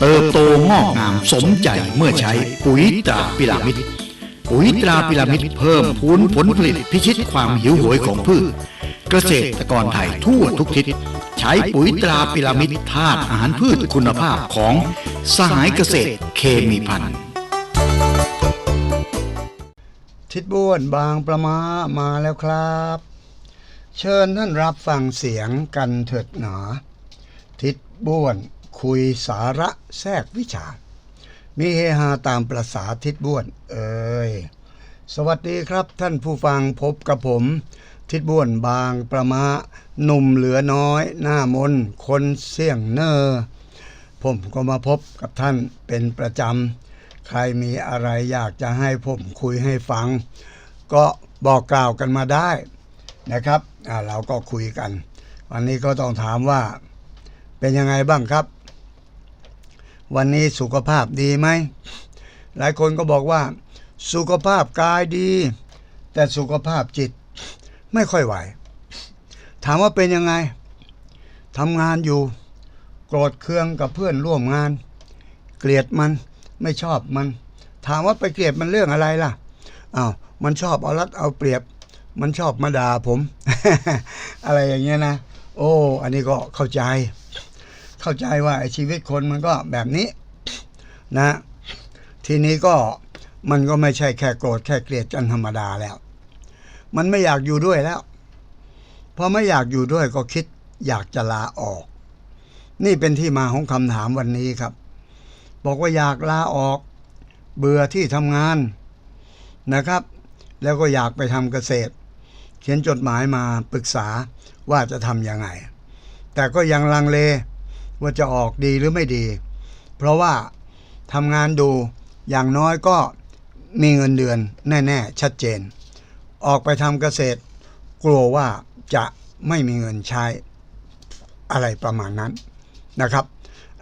เติบโตงอกงามสมใจเมื่อใช้ปุ๋ยตราพิรามิดปุ๋ยตราพิรามิดเพิ่มพูนผลผลิตพิชิตความหิวโหยของพืช เกษตรกรไทยทั่วทุกทิศ ใช้ปุ๋ยตราพิรามิดธาตุอาหารพืชคุณภาพของสหายเกษตรเคมีพันธ์ทิดบ้วนบางประมามาแล้วครับ เชิญท่านรับฟังเสียงกันเถิดหนาทิดบ้วน คุยสาระแทรกวิชา มีเฮฮาตามประษาทิดบ้วน เอ่ยสวัสดีครับท่านผู้ฟังพบกับผม ทิดบ้วนบางประมาหนุ่มเหลือน้อย หน้ามน คนเสี่ยงเนอผมก็มาพบกับท่านเป็นประจำ ใครมีอะไรอยากจะให้ผมคุยให้ฟัง ก็บอกกล่าวกันมาได้นะครับเราก็คุยกัน วันนี้ก็ต้องถามว่าเป็นยังไงบ้างครับ วันนี้สุขภาพดีไหม หลายคนก็บอกว่า สุขภาพกายดี แต่สุขภาพจิต ไม่ค่อยไหว ถามว่าเป็นยังไงทำงานอยู่ โกรธเคืองกับเพื่อนร่วมงาน เกลียดมันไม่ชอบมัน ถามว่าไปเกลียดมันเรื่องอะไรล่ะอ้าวมันชอบเอารัดเอาเปรียบ มันชอบมาด่าผม อะไรอย่างเงี้ยนะ โอ้ อันนี้ก็เข้าใจ เข้าใจว่าไอ้ชีวิตคนมันก็แบบนี้นะ ทีนี้ก็มันก็ไม่ใช่แค่โกรธแค่เกลียดกันธรรมดาแล้ว มันไม่อยากอยู่ด้วยแล้วพอไม่อยากอยู่ด้วยก็คิดอยากจะลาออก นี่เป็นที่มาของคำถามวันนี้ครับ บอกว่าอยากลาออก เบื่อที่ทำงานนะครับ แล้วก็อยากไปทำเกษตร เขียนจดหมายมาปรึกษาว่าจะทำยังไง แต่ก็ยังลังเล ว่าจะออกดีหรือไม่ดี เพราะว่าทำงานดูอย่างน้อยก็มีเงินเดือนแน่ๆ ชัดเจน ออกไปทำเกษตร กลัวว่าจะไม่มีเงินใช้อะไรประมาณนั้นนะครับ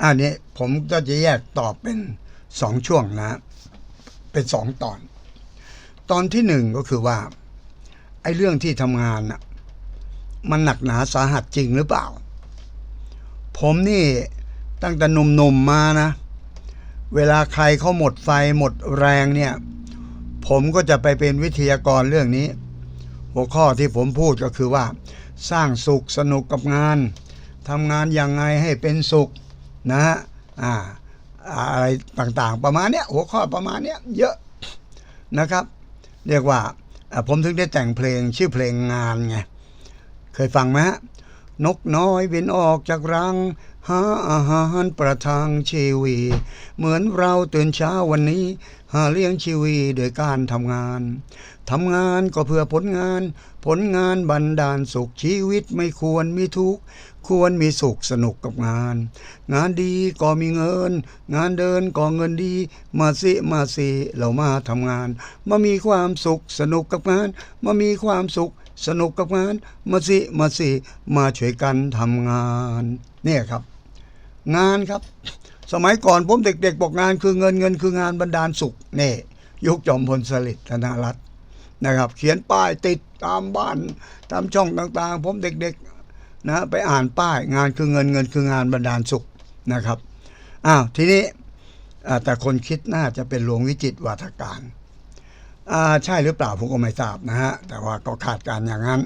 อันนี้ผมก็จะแยกตอบเป็นสองช่วงนะ เป็นสองตอน ตอนที่หนึ่งก็คือว่าไอ้เรื่องที่ทำงานน่ะมันหนักหนาสาหัสจริงหรือเปล่า ผมนี่ตั้งแต่หนุ่มๆมมานะ เวลาใครเขาหมดไฟหมดแรงเนี่ย ผมก็จะไปเป็นวิทยากรเรื่องนี้ หัวข้อที่ผมพูดก็คือว่า สร้างสุขสนุกกับงานทำงานยังไงให้เป็นสุขนะฮะอ่าอะไรต่างๆ ประมาณเนี้ยหัวข้อประมาณเนี้ยเยอะนะครับ เรียกว่าผมถึงได้แต่งเพลงชื่อเพลงงานไงเคยฟังไหมฮะ นกน้อยบินออกจากรัง หาอาหารประทังชีวีเหมือนเราตื่นเช้าวันนี้ หาเลี้ยงชีวีโดยการทำงานทำงานก็เพื่อผลงาน ผลงานบันดาลสุขชีวิตไม่ควรมีทุกข์ควรมีสุขสนุกกับงาน งานดีก็มีเงิน งานเดินก็เงินดี มาสิมาสิเรามาทำงาน มามีความสุขสนุกกับงาน มามีความสุข สนุกกับงานมาสิมาสิมาช่วยกันทำงาน เนี่ยครับ งานครับ สมัยก่อนผมเด็กๆบอกงานคือเงินเงินคืองานบรรดาลสุขนี่ยุคจอมพลสฤษดิ์ธนรัตน์นะครับ เขียนป้ายติดตามบ้านตามช่องต่างๆ ผมเด็กๆนะไปอ่านป้ายงานคือเงินเงินคืองานบรรดาลสุขนะครับอ้าวทีนี้แต่คนคิดน่าจะเป็นหลวงวิจิตวาทการ ใช่หรือเปล่าผมก็ไม่ทราบนะฮะ แต่ว่าก็คาดการอย่างนั้น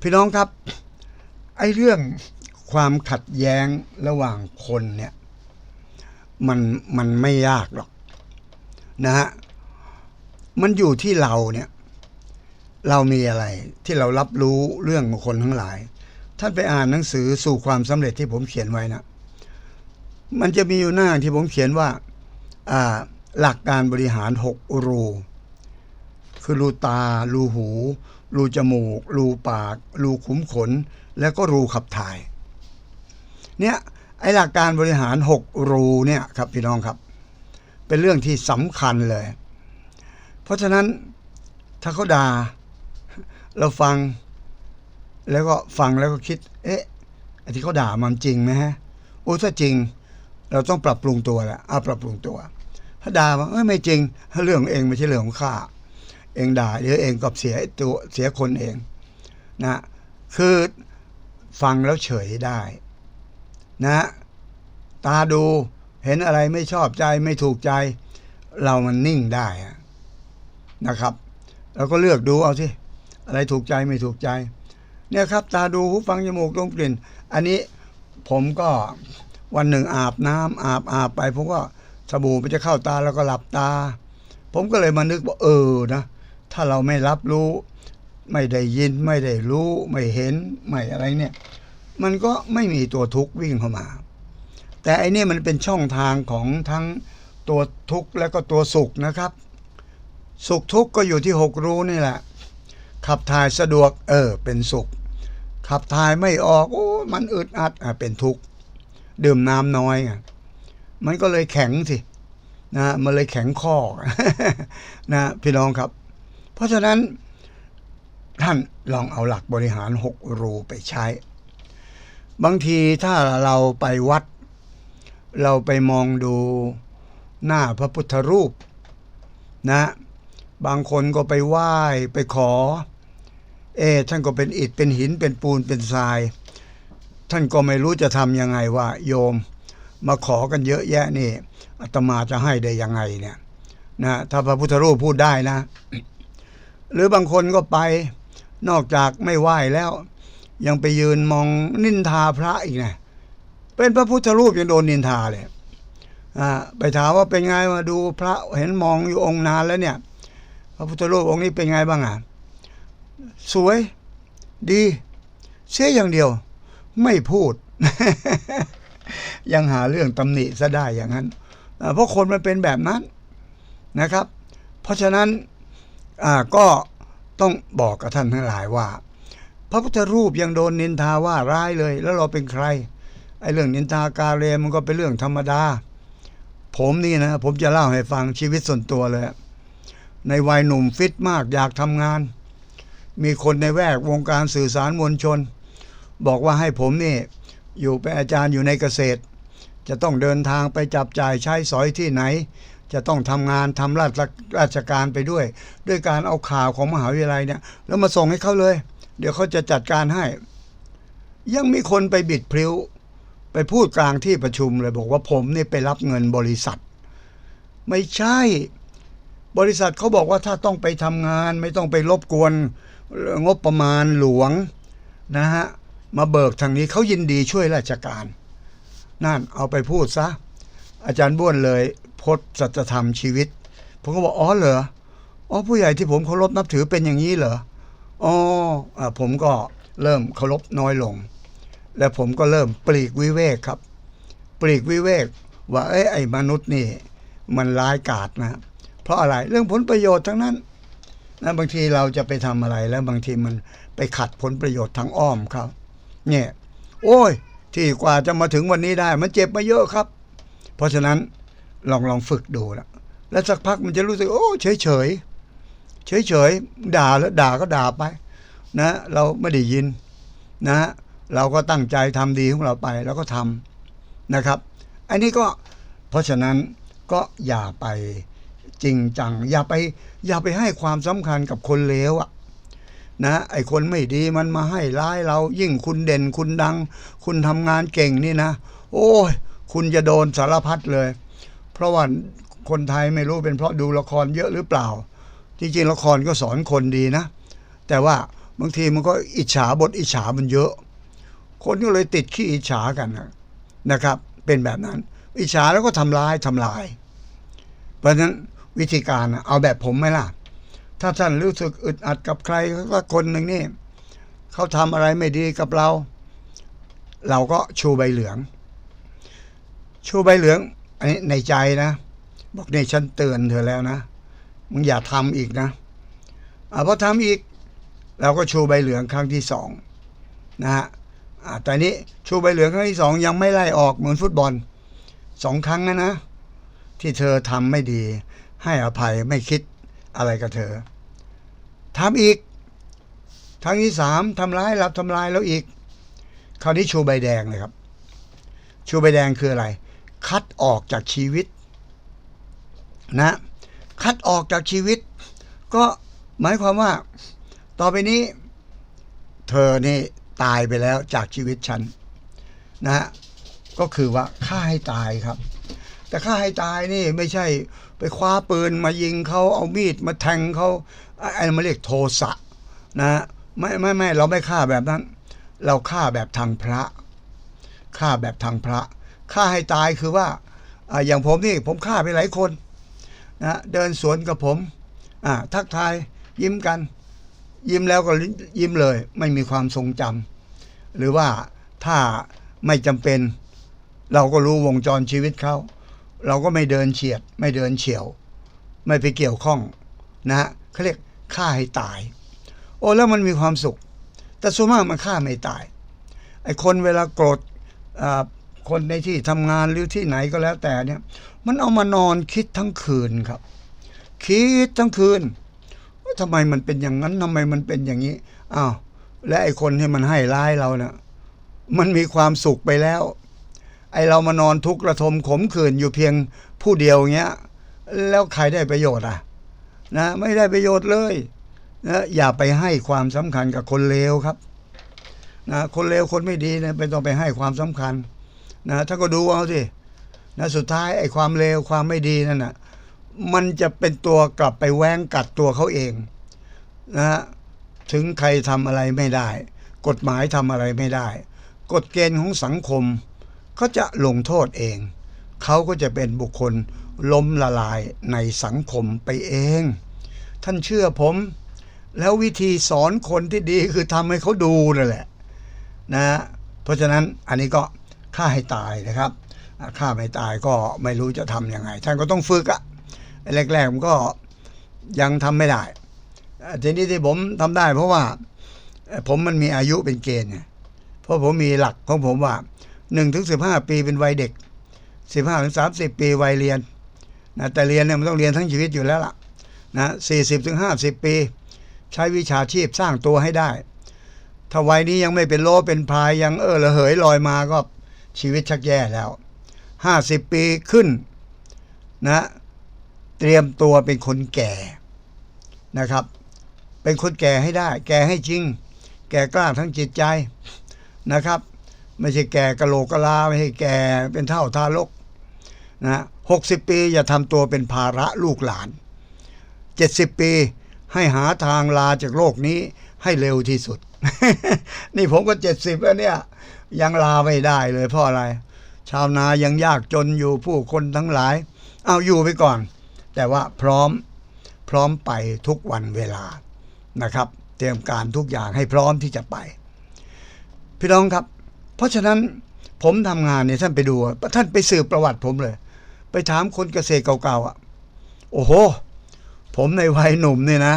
พี่น้องครับ ไอ้เรื่องความขัดแย้งระหว่างคนเนี่ยมันมันไม่ยากหรอกนะฮะ มันอยู่ที่เราเนี่ย เรามีอะไรที่เรารับรู้เรื่องของคนทั้งหลาย ท่านไปอ่านหนังสือสู่ความสำเร็จที่ผมเขียนไว้นะมันจะมีอยู่หน้าที่ผมเขียนว่าอ่าหลักการบริหารหกรู คือรูตา รูหู รูจมูก รูปาก รูขุมขน แล้วก็รูขับถ่าย เนี่ยไอหลักการบริหารหกรูเนี่ยครับพี่น้องครับ เป็นเรื่องที่สำคัญเลย เพราะฉะนั้นถ้าเขาด่าเราฟัง แล้วก็ฟังแล้วก็คิด เอ๊ะไอที่เขาด่ามันจริงไหมฮะโอ้ถ้าจริง เราต้องปรับปรุงตัวแหละเอาปรับปรุงตัว ถ้าด่าว่าไม่จริงเรื่องเองไม่ใช่เรื่องของข้า เองด่าเดี๋ยวเองก็เสียตัวเสียคนเองนะคือฟังแล้วเฉยได้นะตาดูเห็นอะไรไม่ชอบใจไม่ถูกใจ เรามันนิ่งได้นะครับเราก็เลือกดูเอาสิอะไรถูกใจไม่ถูกใจ เนี่ยครับ ตาดูหูฟังจมูกดมกลิ่น อันนี้ผมก็วันหนึ่งอาบน้ำอาบอาบไปผมก็สบู่มันจะเข้าตาแล้วก็หลับตา ผมก็เลยมานึกว่าเออนะ ถ้าเราไม่รับรู้ ไม่ได้ยินไม่ได้รู้ ไม่เห็นไม่อะไรเนี่ย มันก็ไม่มีตัวทุกข์วิ่งเข้ามา แต่อันนี้มันเป็นช่องทางของทั้งตัวทุกข์และก็ตัวสุขนะครับ สุขทุกข์ก็อยู่ที่หกรู้นี่แหละ ขับถ่ายสะดวกเออเป็นสุข ขับถ่ายไม่ออกโอ้มันอึดอัดอะเป็นทุกข์ดื่มน้ำน้อยอะมันก็เลยแข็งสินะมันเลยแข็งข้อนะพี่น้องครับ ราะฉะนั้นท่านลองเอาหลักบริหารหกรูไปใช้ บางทีถ้าเราไปวัด เราไปมองดูหน้าพระพุทธรูปนะ บางคนก็ไปไหว้ไปขอ เอท่านก็เป็นอิฐเป็นหินเป็นปูนเป็นทราย ท่านก็ไม่รู้จะทำยังไงว่า โยม มาขอกันเยอะแยะนี่อาตมาจะให้ได้ยังไงเนี่ยนะถ้าพระพุทธรูปพูดได้นะ หรือบางคนก็ไป นอกจากไม่ไหว้แล้ว ยังไปยืนมองนินทาพระอีกนะเป็นพระพุทธรูปยังโดนนินทาเลยอ่าไปถามว่าเป็นไงมาดูพระเห็นมองอยู่องค์นานแล้วเนี่ย พระพุทธรูปองค์นี้เป็นไงบ้างอะสวย ดี เสียอย่างเดียว ไม่พูด ยังหาเรื่องตำหนิซะได้อย่างนั้นเพราะคนมันเป็นแบบนั้นนะครับ เพราะฉะนั้น ก็ต้องบอกกับท่านทั้งหลายว่า พระพุทธรูปยังโดนนินทาว่าร้ายเลย แล้วเราเป็นใครไอ้เรื่องนินทากาเรมันก็เป็นเรื่องธรรมดา ผมนี่นะ ผมจะเล่าให้ฟังชีวิตส่วนตัวเลย ในวัยหนุ่มฟิตมากอยากทำงาน มีคนในแวดวงการสื่อสารมวลชน บอกว่าให้ผมนี่ อยู่เป็นอาจารย์อยู่ในเกษตร จะต้องเดินทางไปจับจ่ายใช้สอยที่ไหน จะต้องทำงานทำราชราชการไปด้วย ด้วยการเอาข่าวของมหาวิทยาลัยเนี่ย แล้วมาส่งให้เขาเลย เดี๋ยวเขาจะจัดการให้ ยังมีคนไปบิดพลิ้ว ไปพูดกลางที่ประชุมเลยบอกว่าผมนี่ไปรับเงินบริษัท ไม่ใช่ บริษัทเขาบอกว่าถ้าต้องไปทำงาน ไม่ต้องไปรบกวนงบประมาณหลวงนะฮะมาเบิกทางนี้เขายินดีช่วยราชการ นั่นเอาไปพูดซะ อาจารย์บ้วนเลย พจน์สัจธรรมชีวิต ผมก็บอกอ๋อเหรออ๋อผู้ใหญ่ที่ผมเคารพนับถือเป็นอย่างนี้เหรออ๋ออผมก็เริ่มเคารพน้อยลง และผมก็เริ่มปลีกวิเวกครับ ปลีกวิเวก ว่าเอ้ไอ้มนุษย์นี่ มันร้ายกาจนะ เพราะอะไรเรื่องผลประโยชน์ทั้งนั้นนะบางทีเราจะไปทำอะไรแล้วบางทีมันไปขัดผลประโยชน์ทางอ้อมเขาเนี่ย โอ้ย ที่กว่าจะมาถึงวันนี้ได้ มันเจ็บมาเยอะครับ เพราะฉะนั้น ลองลองฝึกดูนะแล้วสักพักมันจะรู้สึกโอ้เฉยเฉยเฉยเฉยด่าแล้วด่าก็ด่าไป นะ เราไม่ได้ยินนะ เราก็ตั้งใจทำดีของเราไปแล้วก็ทำนะครับ อันนี้ก็เพราะฉะนั้นก็อย่าไปจริงจัง อย่าไป อย่าไปให้ความสำคัญกับคนเลวอะนะไอคนไม่ดีมันมาให้ร้ายเรายิ่งคุณเด่นคุณดัง คุณทำงานเก่งนี่นะ โอ้ยคุณจะโดนสารพัดเลย ราะว่าคนไทยไม่รู้เป็นเพราะดูละครเยอะหรือเปล่า จริงๆละครก็สอนคนดีนะ แต่ว่าบางทีมันก็อิจฉาบทอิจฉามันเยอะ คนก็เลยติดขี้อิจฉากันนะนะครับ เป็นแบบนั้น อิจฉาแล้วก็ทำร้ายทำลาย เพราะฉะนั้นวิธีการเอาแบบผมไหมล่ะ ถ้าท่านรู้สึกอึดอัดกับใครก็คนหนึ่งนี่เขาทำอะไรไม่ดีกับเรา เราก็ชูใบเหลือง ชูใบเหลือง อันนี้ในใจนะ บอกเนี่ยฉันเตือนเธอแล้วนะมึงอย่าทำอีกนะอ่าพอทำอีก เราก็ชูใบเหลืองครั้งที่สองนะฮะแต่นี้ชูใบเหลืองครั้งที่สองยังไม่ไล่ออกเหมือนฟุตบอลสองครั้งนะนะ ที่เธอทำไม่ดี ให้อภัยไม่คิดอะไรกับเธอทำอีกครั้งที่สามทำร้ายรับทำลายแล้วอีก คราวนี้ชูใบแดงเลยครับ ชูใบแดงคืออะไร คัดออกจากชีวิตนะคัดออกจากชีวิต ก็หมายความว่า ต่อไปนี้ เธอนี่ตายไปแล้วจากชีวิตฉันนะฮะก็คือว่าฆ่าให้ตายครับ แต่ฆ่าให้ตายนี่ไม่ใช่ไปคว้าปืนมายิงเขาเอามีดมาแทงเขาไอ้ไมาเรียกโทสะนะฮะไม่ไม่ไม่เราไม่ฆ่าแบบนั้น เราฆ่าแบบทางพระฆ่าแบบทางพระ ฆ่าให้ตายคือว่าอย่างผมนี่ผมฆ่าไปหลายคนนะเดินสวนกับผมทักทายยิ้มกัน ยิ้มแล้วก็ยิ้มเลย ไม่มีความทรงจำหรือว่าถ้าไม่จำเป็น เราก็รู้วงจรชีวิตเขาเราก็ไม่เดินเฉียด ไม่เดินเฉียว ไม่ไปเกี่ยวข้องนะฮะเขาเรียกฆ่าให้ตาย โอ้แล้วมันมีความสุข แต่ส่วนมากมันฆ่าไม่ตายไอ้คนเวลาโกรธ คนในที่ทำงานหรือที่ไหนก็แล้วแต่เนี่ย มันเอามานอนคิดทั้งคืนครับ คิดทั้งคืนว่าทำไมมันเป็นอย่างนั้นทำไมมันเป็นอย่างนี้อ้าวและไอ้คนที่มันให้ร้ายเราเนะ่ะมันมีความสุขไปแล้ว ไอ้เรามานอนทุกข์ระทมขมขื่นอยู่เพียงผู้เดียวเงี้ย แล้วใครได้ประโยชน์อะ นะ ไม่ได้ประโยชน์เลยนะอย่าไปให้ความสำคัญกับคนเลวครับนะคนเลวคนไม่ดีเนี่ยไม่ต้องไปให้ความสำคัญ นะถ้าก็ดูเอาสินะสุดท้ายไอ้ความเลวความไม่ดีนั่นน่ะมันจะเป็นตัวกลับไปแว้งกัดตัวเขาเองนะฮะถึงใครทำอะไรไม่ได้ กฎหมายทำอะไรไม่ได้ กฎเกณฑ์ของสังคมก็จะลงโทษเอง เขาก็จะเป็นบุคคลล้มละลายในสังคมไปเอง ท่านเชื่อผม แล้ววิธีสอนคนที่ดีคือทำให้เขาดูนั่นแหละนะเพราะฉะนั้นอันนี้ก็ ฆ่าให้ตายนะครับฆ่าไม่ตายก็ไม่รู้จะทำยังไงท่านก็ต้องฝึกอะแรกๆผมก็ยังทำไม่ได้เอ่อทีนี้ที่ผมทำได้ เพราะว่าผมมันมีอายุเป็นเกณฑ์เพราะผมมีหลักของผมว่าหนึ่งถึงสิบห้าปีเป็นวัยเด็กสิบห้าถึงสามสิบปีวัยเรียนนะแต่เรียนเนี่ยมันต้องเรียนทั้งชีวิตอยู่แล้วล่ะนะสี่สิบถึงห้าสิบปี ใช้วิชาชีพสร้างตัวให้ได้ ถ้าวัยนี้ยังไม่เป็นโลเป็นพายยังเออระเหยลอยมาก็ ชีวิตชักแย่แล้วห้าสิบปีขึ้นนะเตรียมตัวเป็นคนแก่นะครับ เป็นคนแก่ให้ได้ แก่ให้จริง แก่กล้าทั้งจิตใจนะครับ ไม่ใช่แก่กะโหลกกะลาไม่ใช่แก่เป็นเท่าทารกนะหกสิบปีอย่าทำตัวเป็นภาระลูกหลานเจ็ดสิบปีให้หาทางลาจากโลกนี้ให้เร็วที่สุด นี่ผมก็เจ็ดสิบแล้วเนี่ย ยังลาไม่ได้เลยเพราะอะไร ชาวนายังยากจนอยู่ผู้คนทั้งหลาย เอาอยู่ไปก่อน แต่ว่าพร้อมพร้อมไปทุกวันเวลานะครับ เตรียมการทุกอย่างให้พร้อมที่จะไป พี่น้องครับ เพราะฉะนั้นผมทำงานเนี่ยท่านไปดูท่านไปสืบประวัติผมเลย ไปถามคนเกษตรเก่าๆอะโอ้โห ผมในวัยหนุ่มเนี่ยนะ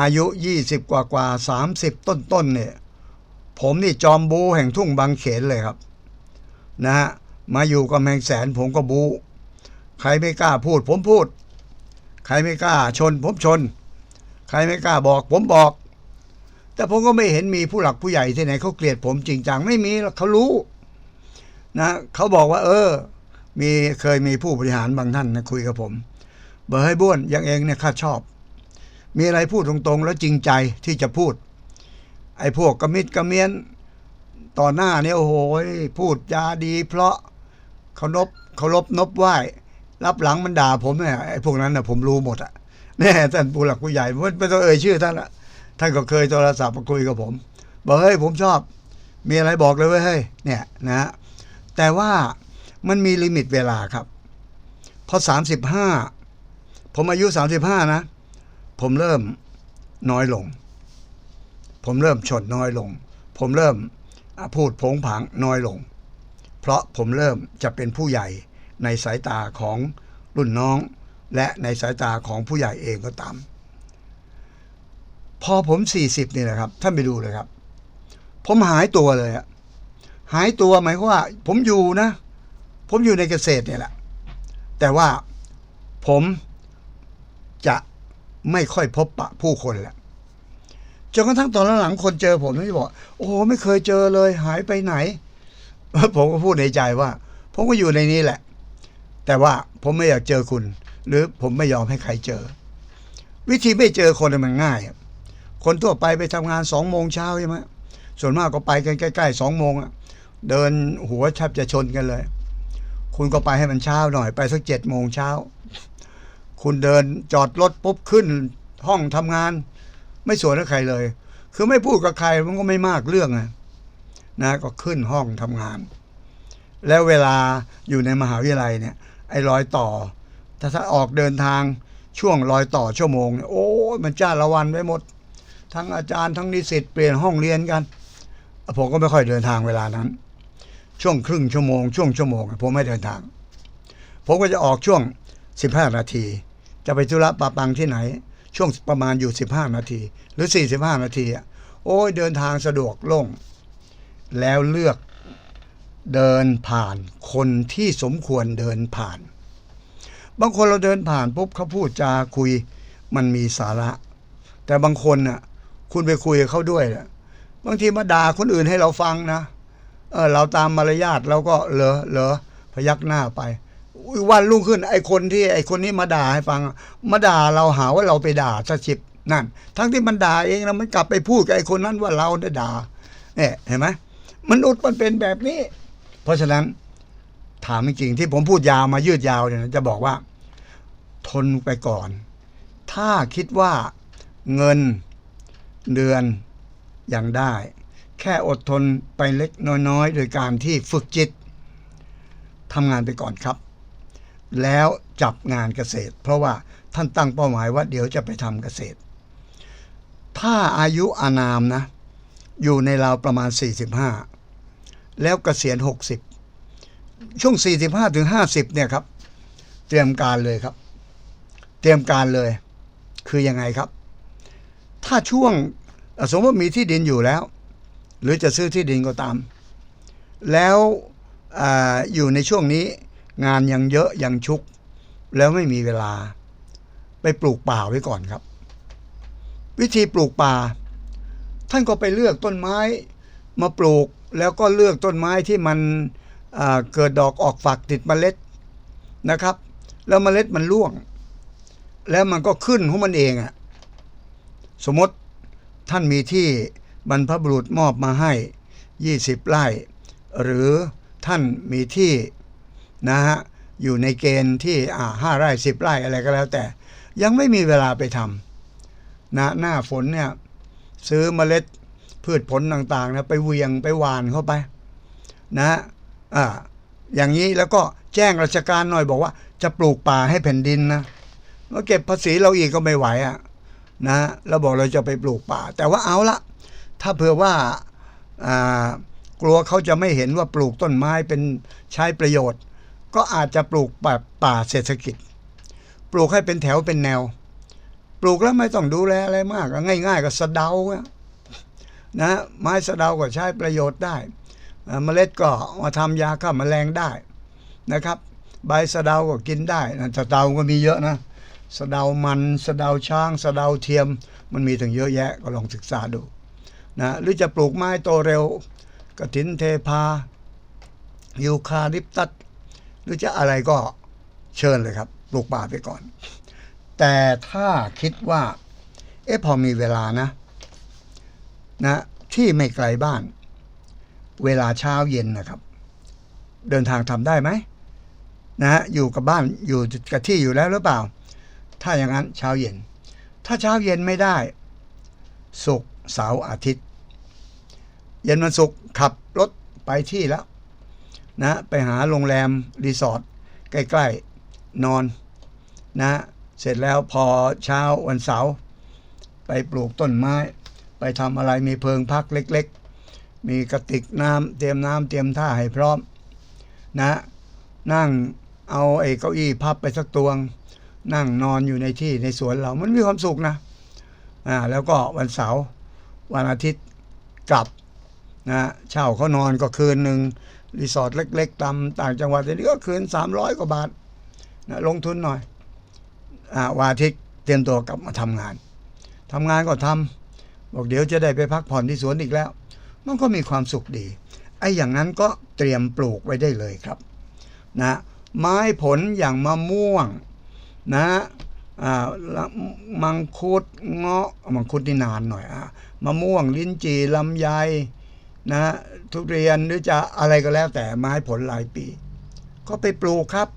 อายุยี่สิบกว่ากว่าสามสิบต้นๆเนี่ย ผมนี่จอมบูแห่งทุ่งบางเขนเลยครับ นะฮะมาอยู่กับแมงแสนผมก็บู ใครไม่กล้าพูด ผมพูด ใครไม่กล้าชน ผมชน ใครไม่กล้าบอก ผมบอก แต่ผมก็ไม่เห็นมีผู้หลักผู้ใหญ่ที่ไหนเขาเกลียดผมจริงจังไม่มีหรอกเขารู้นะเขาบอกว่า เออ มีเคยมีผู้บริหารบางท่านนะคุยกับผม เบอร์ให้บ้วนอย่างเองเนี่ยข้าชอบ มีอะไรพูดตรงๆ แล้วจริงใจที่จะพูด ไอ้พวกกระมิดกระเมียน ต่อหน้าเนี่ยโอ้โหพูดจาดีเพราะเคารพเคารพนบไหว้รับหลังมันด่าผมเนี่ยไอ้พวกนั้นน่ะผมรู้หมดอะแน่ท่านผู้หลักผู้ใหญ่ไม่ต้องเอ่ยชื่อท่านละท่านก็เคยโทรศัพท์มาคุยกับผม บอกเฮ้ยผมชอบ มีอะไรบอกเลยเว้ยเฮ้ยเนี่ยนะ แต่ว่ามันมีลิมิตเวลาครับ พอสามสิบห้าผมอายุ35นะ ผมเริ่มน้อยลง ผมเริ่มชดน้อยลง ผมเริ่มพูดผงผางน้อยลง เพราะผมเริ่มจะเป็นผู้ใหญ่ในสายตาของรุ่นน้อง และในสายตาของผู้ใหญ่เองก็ตาม พอผม 40 นี่แหละครับ ท่านไปดูเลยครับ ผมหายตัวเลยอะหายตัวหมายความว่า ผมอยู่นะ ผมอยู่ในเกษตรเนี่ยแหละ แต่ว่าผมจะไม่ค่อยพบปะผู้คนแหละ จนกระทั่งตอนหลังคนเจอผมนี่บอก โอ้ไม่เคยเจอเลยหายไปไหน ผมก็พูดในใจว่า ผมก็อยู่ในนี้แหละ แต่ว่าผมไม่อยากเจอคุณ หรือผมไม่ยอมให้ใครเจอ วิธีไม่เจอคนมันง่ายคนทั่วไปไปทำงานสองโมงเช้าใช่ไหมส่วนมากก็ไปกันใกล้ๆสองโมงเดินหัวแทบจะชนกันเลย คุณก็ไปให้มันเช้าหน่อยไปสักเจ็ดโมงเช้า คุณเดินจอดรถปุ๊บขึ้นห้องทำงาน ไม่สวนกับใครเลย คือไม่พูดกับใครมันก็ไม่มากเรื่องนะนะก็ขึ้นห้องทำงาน แล้วเวลาอยู่ในมหาวิทยาลัยเนี่ย ไอ้รอยต่อ ถ้าถ้าออกเดินทางช่วงรอยต่อชั่วโมงเนี่ยโอ้มันจ้าละวันไว้หมด ทั้งอาจารย์ทั้งนิสิตเปลี่ยนห้องเรียนกัน ผมก็ไม่ค่อยเดินทางเวลานั้น ช่วงครึ่งชั่วโมง ช่วงชั่วโมง ผมไม่เดินทาง ผมก็จะออกช่วง 15 นาที จะไปธุระปะปังที่ไหน ช่วงประมาณอยู่ 15 นาที หรือ 45 นาทีอะโอ้ยเดินทางสะดวกโล่ง แล้วเลือกเดินผ่านคนที่สมควรเดินผ่าน บางคนเราเดินผ่านปุ๊บเขาพูดจาคุยมันมีสาระ แต่บางคนน่ะ คุณไปคุยกับเขาด้วยน่ะบางทีมาด่าคนอื่นให้เราฟังนะ เออเราตามมารยาทเราก็เหลอเหลอพยักหน้าไป วันรุ่งขึ้น ไอ้คนที่ไอ้คนนี้มาด่าให้ฟัง มาด่าเราหาว่าเราไปด่าซะชิบนั่น ทั้งที่มันด่าเองนะมันกลับไปพูดกับไอ้คนนั้นว่าเราได้ด่าเนี่ยเห็นไหมมนุษย์มันเป็นแบบนี้ เพราะฉะนั้น ถามจริงที่ผมพูดยาวมายืดยาวเนี่ยจะบอกว่า ทนไปก่อน ถ้าคิดว่าเงินเดือนยังได้ แค่อดทนไปเล็กน้อยๆ โดยการที่ฝึกจิตทำงานไปก่อนครับ แล้วจับงานเกษตร เพราะว่าท่านตั้งเป้าหมายว่าเดี๋ยวจะไปทำเกษตร ถ้าอายุอานามนะ อยู่ในราวประมาณ 45 แล้วเกษียณ 60 ช่วง 45ถึง50 เนี่ยครับ เตรียมการเลยครับ เตรียมการเลย คือยังไงครับ ถ้าช่วงสมมติว่ามีที่ดินอยู่แล้ว หรือจะซื้อที่ดินก็ตาม แล้วออยู่ในช่วงนี้ งานยังเยอะยังชุก แล้วไม่มีเวลา ไปปลูกป่าไว้ก่อนครับ วิธีปลูกป่า ท่านก็ไปเลือกต้นไม้มาปลูกแล้วก็เลือกต้นไม้ที่มันเกิดดอกออกฝักติดเมล็ดนะครับ แล้วเมล็ดมันร่วง แล้วมันก็ขึ้นของมันเองอะสมมติท่านมีที่บรรพบุรุษมอบมาให้ 20 ไร่ หรือท่านมีที่ นะฮะอยู่ในเกณฑ์ที่อ่าห้าไร่สิบไร่อะไรก็แล้วแต่ ยังไม่มีเวลาไปทำนะหน้าฝนเนี่ยซื้อเมล็ดพืชผลต่างๆนะไปเวียงไปหวานเข้าไป นะอ่าอย่างนี้แล้วก็แจ้งราชการหน่อยบอกว่า จะปลูกป่าให้แผ่นดินนะมาเก็บภาษีเราอีกก็ไม่ไหวอะนะเราบอกเราจะไปปลูกป่า แต่ว่าเอาละถ้าเผื่อว่าอ่ากลัวเขาจะไม่เห็นว่าปลูกต้นไม้เป็นใช้ประโยชน์ ก็อาจจะปลูกแบบป่าเศรษฐกิจ ปลูกให้เป็นแถวเป็นแนว ปลูกแล้วไม่ต้องดูแลอะไรมากง่าย ๆ ก็สะเดานะไม้สะเดาก็ใช้ประโยชน์ได้เมล็ดก็มาทำยาฆ่าแมลงได้นะครับ ใบสะเดาก็กินได้นะสะเดาก็มีเยอะนะสะเดามันสะเดาช้างสะเดาเทียม มันมีถึงเยอะแยะก็ลองศึกษาดูนะหรือจะปลูกไม้โตเร็วกระถินเทพายูคาลิปตัส รือจะอะไรก็เชิญเลยครับปลูกป่าไปก่อน แต่ถ้าคิดว่า เอ๊ะพอมีเวลานะ นะ ที่ไม่ไกลบ้าน เวลาเช้าเย็นนะครับ เดินทางทำได้ไหมนะฮะอยู่กับบ้านอยู่กับที่อยู่แล้วหรือเปล่า ถ้าอย่างนั้นเช้าเย็น ถ้าเช้าเย็นไม่ได้ ศุกร์เสาร์อาทิตย์ เย็นวันศุกร์ขับรถไปที่แล้ว นะไปหาโรงแรมรีสอร์ทใกล้ๆนอนนะเสร็จแล้วพอเช้าวันเสาร์ไปปลูกต้นไม้ ไปทำอะไรมีเพิงพักเล็กๆ มีกระติกน้ำเตรียมน้ำเตรียมท่าให้พร้อมนะนั่งเอาไอ้เก้าอี้พับไปสักตวง นั่งนอนอยู่ในที่ในสวนเรามันมีความสุขนะอ่าแล้วก็วันเสาร์วันอาทิตย์กลับนะเช่าเขานอนก็คืนหนึ่ง รีสอร์ทเล็ก ๆตามต่างจังหวัดเดี๋ยวนี้ก็คืน300กว่าบาทนะลงทุนหน่อยอ่าวันอาทิตเตรียมตัวกลับมาทำงานทำงานก็ทำบอกเดี๋ยวจะได้ไปพักผ่อนที่สวนอีกแล้ว มันก็มีความสุขดี ไอ้อย่างนั้นก็เตรียมปลูกไว้ได้เลยครับนะไม้ผลอย่างมะม่วงนะอ่าละมังคุดเงาะมังคุดนี่นานหน่อยอะมะม่วงลิ้นจี่ลำไย นะทุเรียนหรือจะอะไรก็แล้วแต่ไม้ผลหลายปี ก็ไปปลูกครับ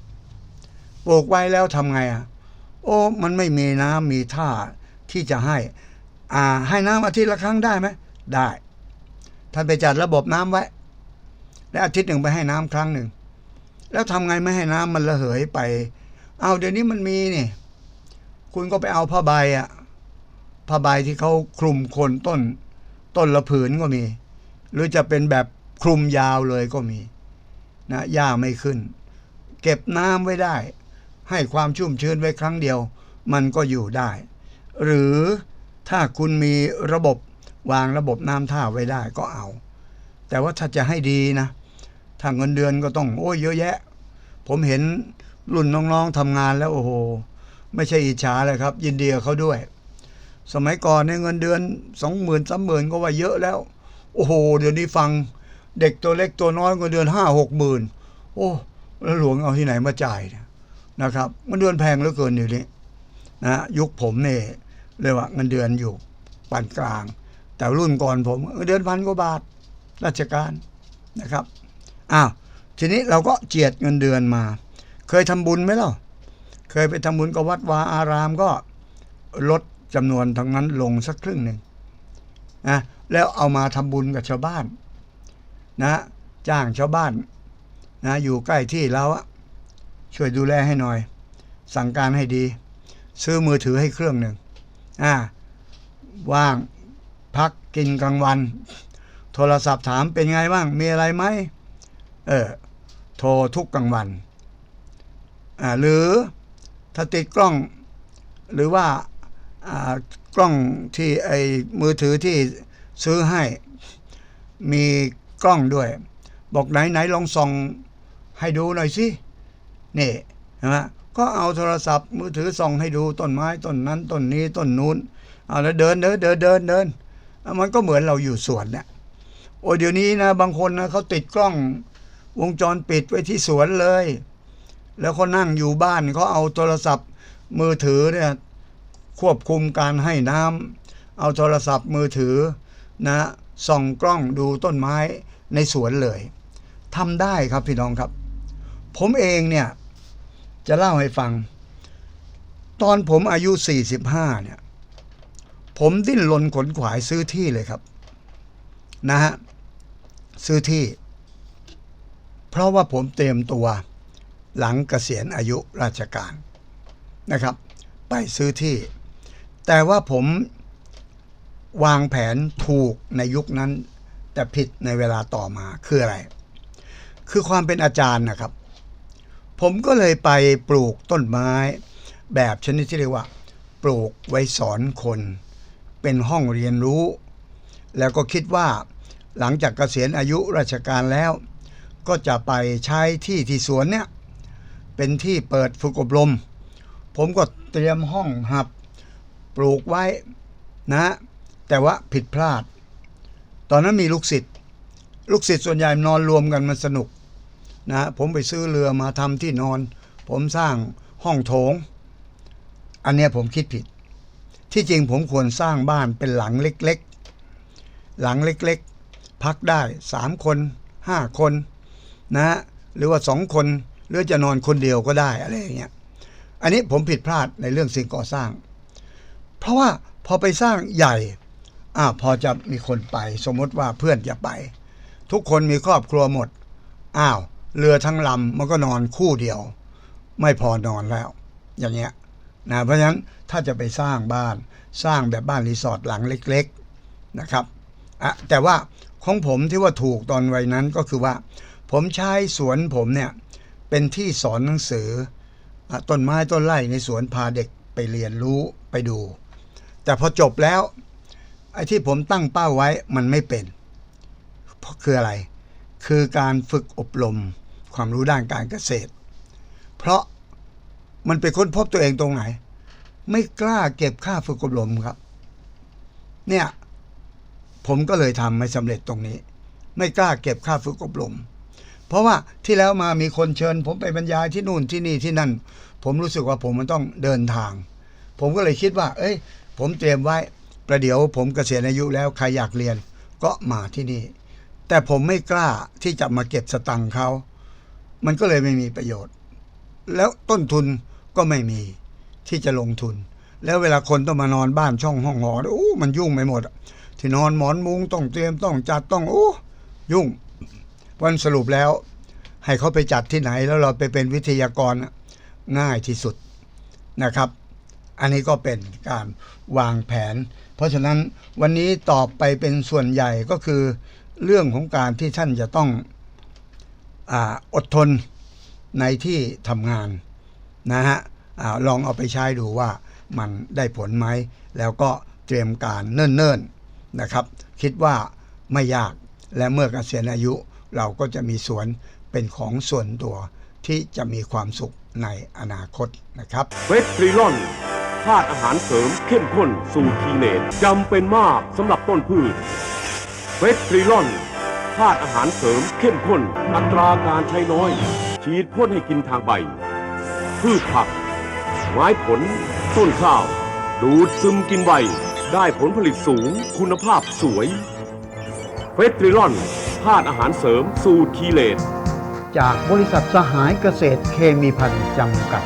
ปลูกไว้แล้วทำไงอะ โอ้มันไม่มีน้ำมีท่าที่จะให้ อ่า ให้น้ำอาทิตย์ละครั้งได้ไหมได้ ท่านไปจัดระบบน้ำไว้ และอาทิตย์หนึ่งไปให้น้ำครั้งหนึ่ง แล้วทำไงไม่ให้น้ำมันระเหยไป เอาเดี๋ยวนี้มันมีนี่ คุณก็ไปเอาผ้าใบอะผ้าใบที่เขาคลุมโคนต้น ต้นละผืนก็มี หรือจะเป็นแบบคลุมยาวเลยก็มีนะหญ้าไม่ขึ้น เก็บน้ำไว้ได้ ให้ความชุ่มชื้นไว้ครั้งเดียว มันก็อยู่ได้ หรือถ้าคุณมีระบบวางระบบน้ำท่าไว้ได้ก็เอา แต่ว่าถ้าจะให้ดีนะถ้าเงินเดือนก็ต้องโอ้ยเยอะแยะ ผมเห็นรุ่นน้องๆทำงานแล้วโอ้โห ไม่ใช่อิจฉาเลยครับ ยินดีกับเขาด้วย สมัยก่อนในเงินเดือนสองหมื่นสามหมื่นก็ว่าเยอะแล้ว โอ้โห เดี๋ยวนี้ฟังเด็กตัวเล็กตัวน้อยเงินเดือนห้าหกหมื่นโอ้แล้วหลวงเอาที่ไหนมาจ่ายนะครับเงินเดือนแพงเหลือเกินอยู่นี้นะยุคผมเนี่ยเรียกว่าเงินเดือนอยู่ปานกลาง แต่รุ่นก่อนผมเงินเดือนพันกว่าบาทราชการนะครับอ้าวทีนี้เราก็เจียดเงินเดือนมา เคยทำบุญไหมล่ะเคยไปทำบุญกับวัดวาอารามก็ลดจำนวนทั้งนั้นลงสักครึ่งหนึ่งนะแล้วเอามาทำบุญกับชาวบ้าน นะ จ้างชาวบ้าน นะ อยู่ใกล้ที่เราอะช่วยดูแลให้หน่อย สั่งการให้ดี ซื้อมือถือให้เครื่องหนึ่งอ่าว่างพักกินกลางวัน โทรศัพท์ถามเป็นไงบ้าง มีอะไรไหมเออโทรทุกกลางวันอ่าหรือถ้าติดกล้อง หรือว่าอ่ากล้องที่ไอ้มือถือที่ ซื้อให้มีกล้องด้วย บอกไหนไหนลองส่องให้ดูหน่อยสินี่นไหมก็เอาโทรศัพท์มือถือส่องให้ดูต้นไม้ต้นนั้นต้นนี้ต้นนู้นเอาแล้วเดินเดินเดินเดินเดินมันก็เหมือนเราอยู่สวนเนี่ยโอ้เดี๋ยวนี้นะบางคนนะเขาติดกล้องวงจรปิดไว้ที่สวนเลย แล้วเขานั่งอยู่บ้านเขาเอาโทรศัพท์มือถือเนี่ยควบคุมการให้น้ำเอาโทรศัพท์มือถือ นะส่องกล้องดูต้นไม้ในสวนเลยทำได้ครับพี่น้องครับ ผมเองเนี่ยจะเล่าให้ฟัง ตอนผมอายุ 45 เนี่ย ผมดิ้นรนขนขวายซื้อที่เลยครับ นะฮะซื้อที่ เพราะว่าผมเตรียมตัวหลังเกษียณอายุราชการนะครับ ไปซื้อที่ แต่ว่าผม วางแผนถูกในยุคนั้น แต่ผิดในเวลาต่อมาคืออะไร คือความเป็นอาจารย์นะครับ ผมก็เลยไปปลูกต้นไม้ แบบชนิดที่เรียกว่า ปลูกไว้สอนคน เป็นห้องเรียนรู้ แล้วก็คิดว่าหลังจากเกษียณอายุราชการแล้ว ก็จะไปใช้ที่ที่สวนเนี่ยเป็นที่เปิดฝึกอบรม ผมก็เตรียมห้องหับ ปลูกไว้นะ แต่ว่าผิดพลาด ตอนนั้นมีลูกศิษย์ลูกศิษย์ส่วนใหญ่นอนรวมกันมันสนุกนะผมไปซื้อเรือมาทำที่นอน ผมสร้างห้องโถง อันเนี้ยผมคิดผิด ที่จริงผมควรสร้างบ้านเป็นหลังเล็กๆ หลังเล็กๆ พักได้สามคนห้าคนนะหรือว่าสองคนหรือจะนอนคนเดียวก็ได้อะไรอย่างเงี้ยอันนี้ผมผิดพลาดในเรื่องสิ่งก่อสร้าง เพราะว่าพอไปสร้างใหญ่ อ่าพอจะมีคนไป สมมติว่าเพื่อนจะไป ทุกคนมีครอบครัวหมด อ้าวเรือทั้งลำมันก็นอนคู่เดียว ไม่พอนอนแล้ว อย่างเงี้ยนะเพราะฉะนั้นถ้าจะไปสร้างบ้านสร้างแบบบ้านรีสอร์ทหลังเล็ก ๆนะครับอะแต่ว่าของผมที่ว่าถูกตอนวัยนั้นก็คือว่า ผมใช้สวนผมเนี่ยเป็นที่สอนหนังสืออต้นไม้ต้นไร่ในสวนพาเด็กไปเรียนรู้ไปดู แต่พอจบแล้ว ไอ้ที่ผมตั้งเป้าไว้มันไม่เป็น เพราะคืออะไร คือการฝึกอบรมความรู้ด้านการเกษตร เพราะมันไปค้นพบตัวเองตรงไหน ไม่กล้าเก็บค่าฝึกอบรมครับ เนี่ย ผมก็เลยทำไม่สำเร็จตรงนี้ ไม่กล้าเก็บค่าฝึกอบรม เพราะว่าที่แล้วมามีคนเชิญ ผมไปบรรยายที่นู่นที่นี่ที่นั่น ผมรู้สึกว่าผมมันต้องเดินทาง ผมก็เลยคิดว่า เอ้ย ผมเตรียมไว้ ประเดี๋ยวผมเกษียณอายุแล้วใครอยากเรียนก็มาที่นี่ แต่ผมไม่กล้าที่จะมาเก็บสตังค์เขา มันก็เลยไม่มีประโยชน์ แล้วต้นทุนก็ไม่มีที่จะลงทุน แล้วเวลาคนต้องมานอนบ้านช่องห้องหอโอ้มันยุ่งไปหมด ที่นอนหมอนมุ้งต้องเตรียมต้องจัดต้องโอ้ยุ่งวันสรุปแล้ว ให้เขาไปจัดที่ไหนแล้วเราไปเป็นวิทยากรง่ายที่สุดนะครับ อันนี้ก็เป็นการวางแผน เพราะฉะนั้นวันนี้ตอบไปเป็นส่วนใหญ่ก็คือเรื่องของการที่ท่านจะต้องออดทนในที่ทำงานนะฮะอลองเอาไปใช้ดูว่ามันได้ผลไหม แล้วก็เตรียมการเนิ่นๆนะครับ คิดว่าไม่ยากและเมื่อเกษียณอายุเราก็จะมีสวนเป็นของส่วนตัวที่จะมีความสุขในอนาคตนะครับเวทริลอน ธาตุอาหารเสริมเข้มข้นสูตรทีเนตจำเป็นมากสำหรับต้นพืชเวทริลอนธาตุอาหารเสริมเข้มข้น อัตราการใช้น้อย ฉีดพ่นให้กินทางใบ พืชผัก ไม้ผล ต้นข้าว ดูดซึมกินใบ ได้ผลผลิตสูงคุณภาพสวยเวทริลอนธาตุอาหารเสริมสูตรคีเลตจากบริษัทสหายเกษตรเคมีพันธ์จำกัด